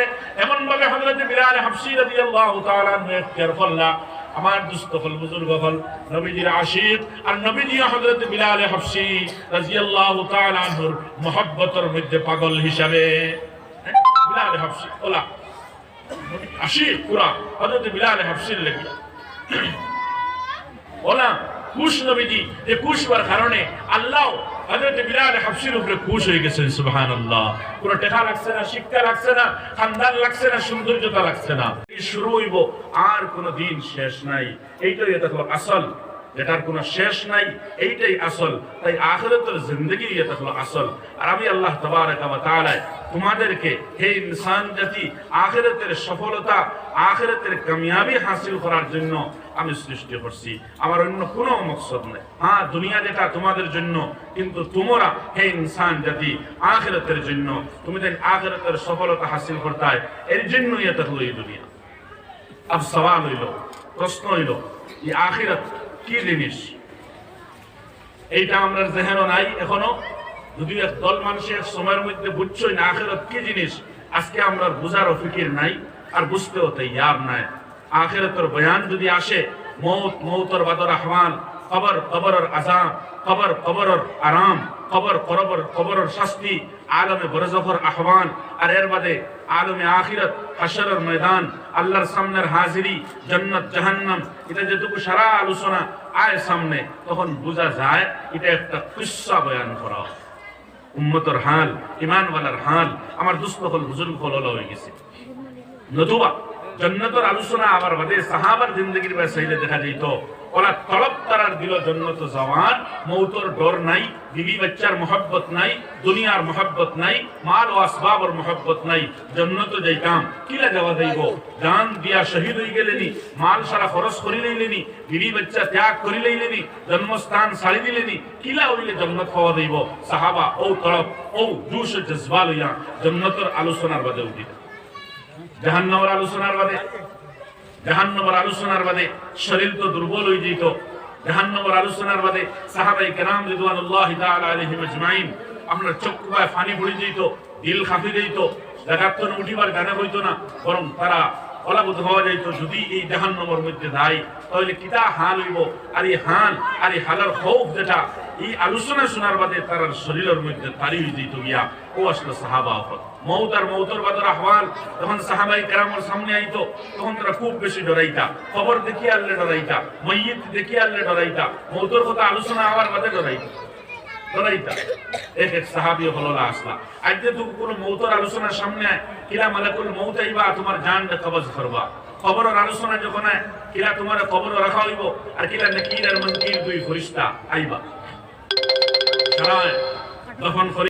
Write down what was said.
রে এমন ভাবে হযরত বিলাল হাবশী রাদিয়াল্লাহু তাআলা আনহু ইখতিয়ার আমার দুস্থ হল, বুজুর্গ হল, নবীজির আশিক আর নবীজি হযরত বিলাল হাবশী রাদিয়াল্লাহু তাআলা আনহুর মহব্বতের মধ্যে পাগল হিসাবে। হ্যাঁ? বিলাল হাবশী ওলা। আশিক পুরা হযরত বিলাল হাবশীর লেগে ওলা। খুশ নবীজি যে খুশ হওয়ার কারণে আল্লাহ উপরে হয়ে লাগছে না লাগছে না লাগছে না, সৌন্দর্যতা লাগছে না। শুরু হইব, আর কোনো দিন শেষ নাই। এইটাই এটা আসল। যেটার কোনো শেষ নাই, এইটাই আসল। তাই আখিরাতের জিন্দগি এটা হলো আসল। আর আমি আল্লাহ তাআলা তোমাদেরকে হে ইনসান জাতি, আখিরাতের সফলতা, আখিরাতের কামিয়াবি হাসিল করার জন্য আমি সৃষ্টি করছি। আমার অন্য কোনো মকসদ নেই। হ্যাঁ দুনিয়া যেটা তোমাদের জন্য, কিন্তু তোমরা হে ইনসান জাতি, আখিরাতের জন্য, তুমি দেন আখিরাতের সফলতা হাসিল করতে এর জন্যই এটা হলো এই দুনিয়া। আব সওয়াল হইল, প্রশ্ন হইল, এই আখিরাত কি জিনিস? এইটা আমরা জেহেনও নাই, এখনও। যদি এক দল মানুষের এক সময়ের মধ্যে বুঝছই না, আখেরত কি জিনিস? আজকে আমরা বুঝারও ফিকির নাই, আর বুঝতেও তাই আর নাই। আখেরতর বয়ান যদি আসে, মৌত, মৌতর বাদর আহ্বান কবর, কবরের আজাব কবর, কবরের আরাম, কবর কবরের শাস্তি, আলমে বরজফর আহ্বান আর এর বাদে আলমে আখিরত হাসরের ময়দান, আল্লাহর সামনের হাজিরি, জন্নত, জাহান্নাম। এটা যেটুকু সারা আলোচনা আয় সামনে, তখন বোঝা যায় এটা একটা কিস্সা বয়ান করা। উম্মতর হাল ইমানওয়ালার হাল, আমার দুস্থ হল হল হল হয়ে গেছে। নতুবা জন্নতর আলোচনা আবার বাদে সাহাবার জিন্দগির সাইলে দেখা যেত ওলা তলব তারার দিল জন্নত জওয়ান, মৌতর ডর নাই, বিবি বাচ্চার মোহব্বত নাই, দুনিয়ার মোহব্বত নাই, মাল ও আসবাবর মোহব্বত নাই, জন্নত যাইতাম। কিলা যাওয়া যাইব? জান দিয়া শহীদ হয়ে গেলেনি, মাল সারা খরচ করি লইলেনি, বিবি বাচ্চা ত্যাগ করি লইলেনি, জন্মস্থান ছাড়ি দিলেনি, কিলা হইলে জন্নত হওয়া যাইব? সাহাবা ও তলব ও জুস জজবা লইয়া জন্নতর আলোচনার বাদে উঠিত জাহান্নামের আলোচনার বাদে, জাহান্নামের আলোচনার বাদে শরীর তো দুর্বল হয়ে যেত। জাহান্নামের আলোচনার বাদে সাহাবাই কেরাম রিদওয়ানুল্লাহি তাআলা আলাইহিম পানি পড়ে যেত, দিল খাফি যেত দেখার উঠিবার গানে হইতো না, বরং তারা অলাবুত হওয়া যাইত, যদি এই জাহান্নামের মধ্যে দায় তাহলে কিতা হাল হইব? আর এই হাল, আর এই হালার খৌফ যেটা এই আলোচনা শোনার বাদে তার শরীরের মধ্যে যেত গিয়া, ও আসলে সাহাবা আর মৌতর বাদর আহ্বান সাহাবাই কেরামর সামনে আইতো, তখন তারা খুব বেশি ডরাইতা, খবর আনলে ডরাইতা আনলে ডরাইতা, মৌতর কথা আলোচনা বাদে ডরাইতা আইবা, তোমার খবরের আলোচনা যখন কিলা তোমার কবর রাখা হইব, আর কিলা নাকির আর মনকির দুই ফরিস্তা আইবা। সারা দফন করি।